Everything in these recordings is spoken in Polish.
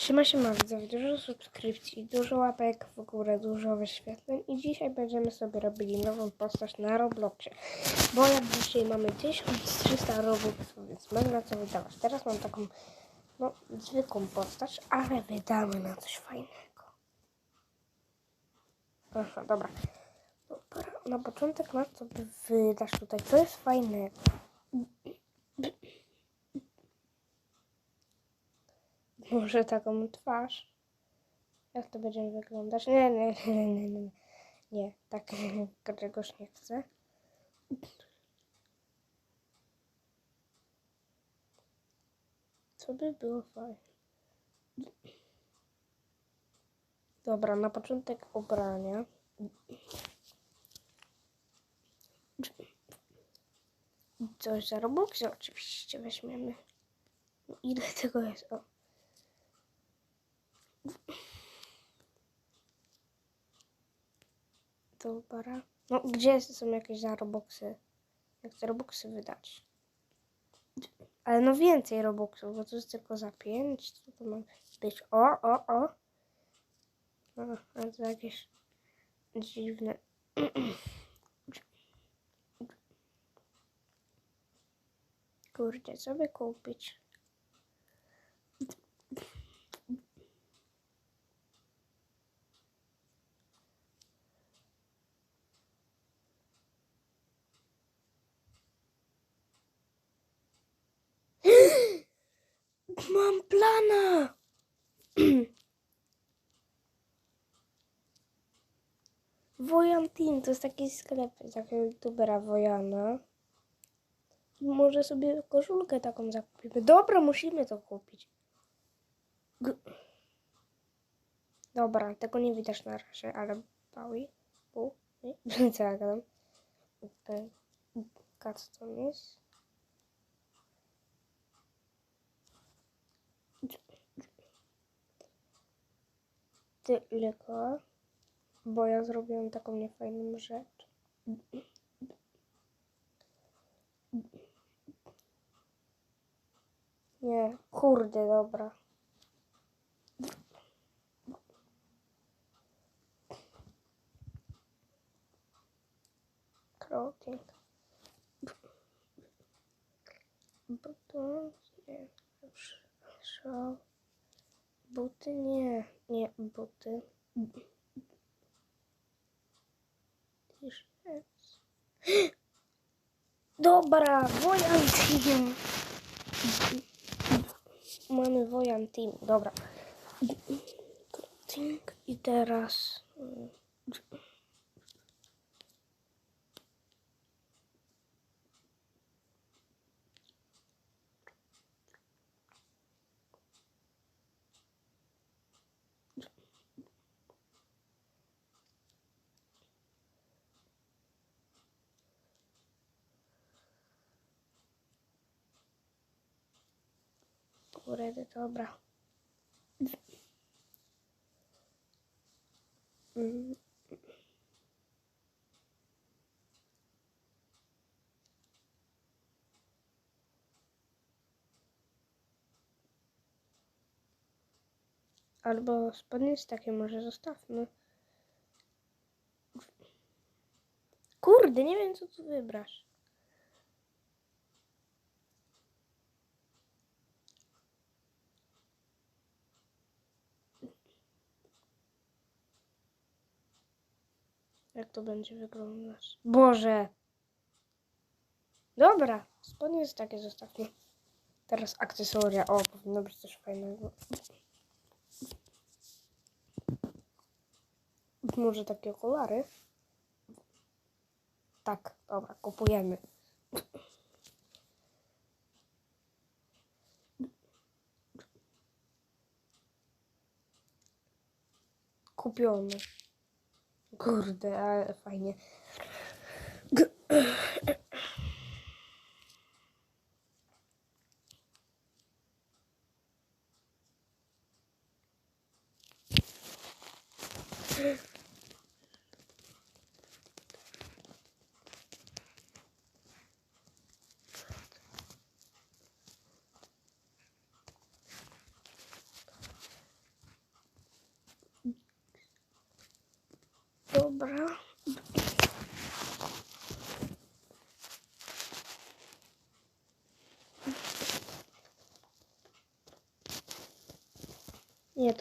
Siema, siema widzowie, dużo subskrypcji, dużo łapek w górę, dużo wyświetleń i dzisiaj będziemy sobie robili nową postać na Robloxie. Bo jak dzisiaj mamy 1300 Robuxów, więc mam na co wydawać. Teraz mam taką, no, zwykłą postać, ale wydamy na coś fajnego. Aha, dobra. dobra. Na początek masz sobie wydać tutaj, co jest fajnego. Może taką twarz. Jak to będziemy wyglądać? Nie, nie, nie, nie, nie. Nie, tak czegoś nie chcę. Co by było fajne? Dobra, na początek ubrania. Coś za Robuxy oczywiście weźmiemy. Ile tego jest? O. Dobra. No, gdzie są jakieś za Robuxy? Jak te Robuxy wydać? Ale no więcej Robuxów, bo to jest tylko za 5. Co to ma być? O, o, o. O, ale to jakieś dziwne. Kurde, co by kupić? Mam plana! Wojan Team to jest taki sklep takiego youtubera Wojana. Może sobie koszulkę taką zakupimy. Dobra, musimy to kupić. G Dobra, tego nie widać na razie, ale Paui. Bu. Nie? Co ja gadam? Customize. Tylko, bo ja zrobiłam taką niefajną rzecz. Nie, kurde, dobra. Clothing. Buty, nie, show. Buty, nie, nie, buty. Dobra, Wojan Team. Mamy Wojan Team, dobra. I teraz... Kurde, dobra. Mm. Albo spodnie takie może zostawmy. Kurde, nie wiem co tu wybrać. Jak to będzie wyglądać? Boże! Dobra, spodnie jest takie zostawmy. Teraz akcesoria. O, powinno być coś fajnego. Może takie okulary? Tak, dobra, kupujemy. Kupiony. Kurde, ale fajnie.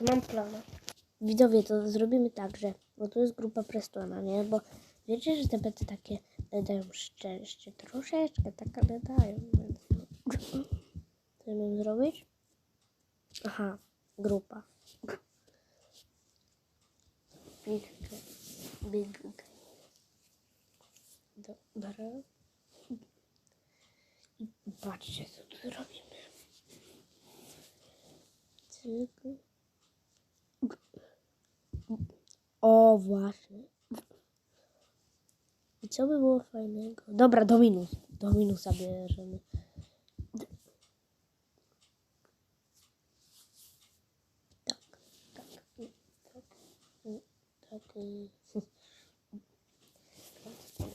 Mam plan. Widzowie, to zrobimy tak, że, bo tu jest grupa Prestona, nie? Bo wiecie, że te bety takie dają szczęście. Troszeczkę tak, ale dają, więc... Co mam zrobić? Aha, grupa. Big. Big. Dobra. I patrzcie, co tu zrobimy. Cyk. O, właśnie. I co by było fajnego? Dobra, Dominus. Dominusa bierzemy. Tak, tak, tak, tak.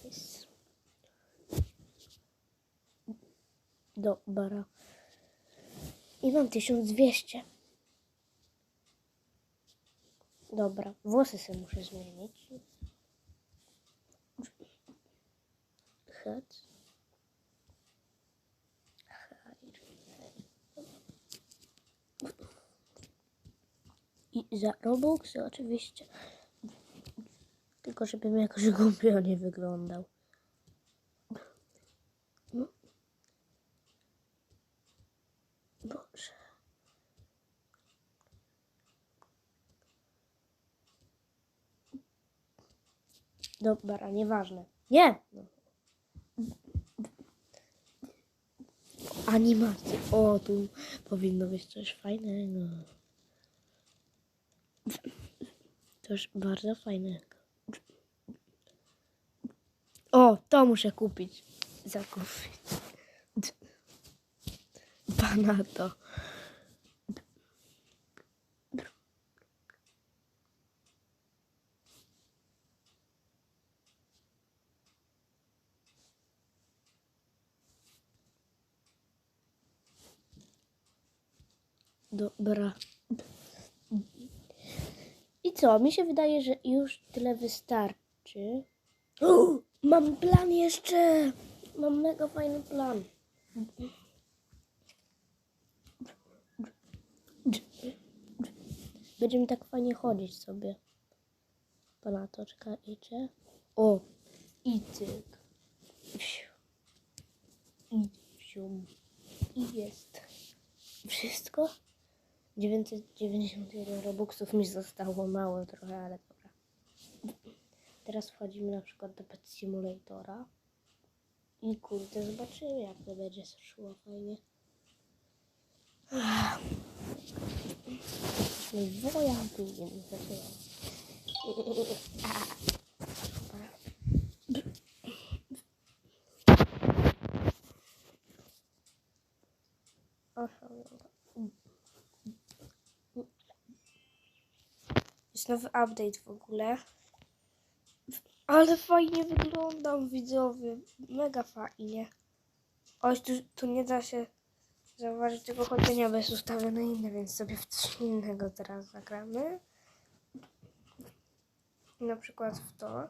jest? Dobra. I mam 1200. Dobra, włosy sobie muszę zmienić. Hat. I za Robuxy oczywiście. Tylko żebym jakoś głupio nie wyglądał. No. Boże. Dobra, nieważne. Nie! No. Animacje. O, tu powinno być coś fajnego. Coś bardzo fajnego. O, to muszę kupić. Zakupić. Pana to. Dobra. I co? Mi się wydaje, że już tyle wystarczy. O, mam plan jeszcze! Mam mega fajny plan. Będziemy tak fajnie chodzić sobie. Pana to. O! I cyk. I wsium. I jest. Wszystko? 991 robuxów mi zostało mało trochę, ale dobra. Teraz wchodzimy na przykład do Pet Simulatora. I kurde, zobaczymy jak to będzie szło fajnie. Zaczynamy. Aha, nowy update w ogóle. Ale fajnie wyglądam, widzowie. Mega fajnie. Oj, tu, tu nie da się zauważyć tego chodzenia, bo jest ustawione inne, więc sobie w coś innego teraz zagramy. Na przykład w to.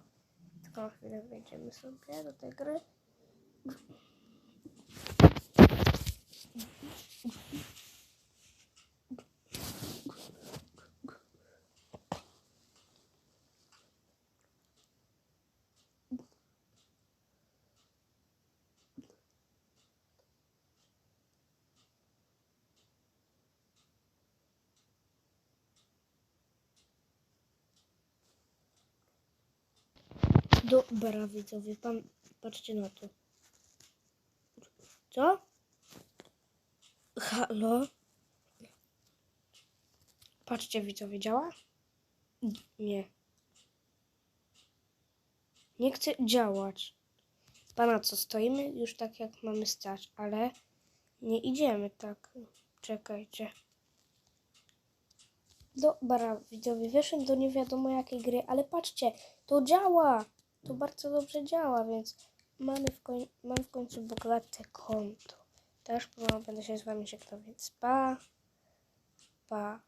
Tylko chwilę wejdziemy sobie do tej gry. Dobra, widzowie, pan, patrzcie na to. Co? Halo? Patrzcie, widzowie, działa? Nie. Nie chce działać. Pana co, stoimy już tak jak mamy stać, ale nie idziemy tak. Czekajcie. Dobra, widzowie, wyszedłem do nie wiadomo jakiej gry, ale patrzcie, to działa. To bardzo dobrze działa, więc mamy w, koń- mam w końcu bogate konto. Też będę się z wami żegnał, więc pa. Pa.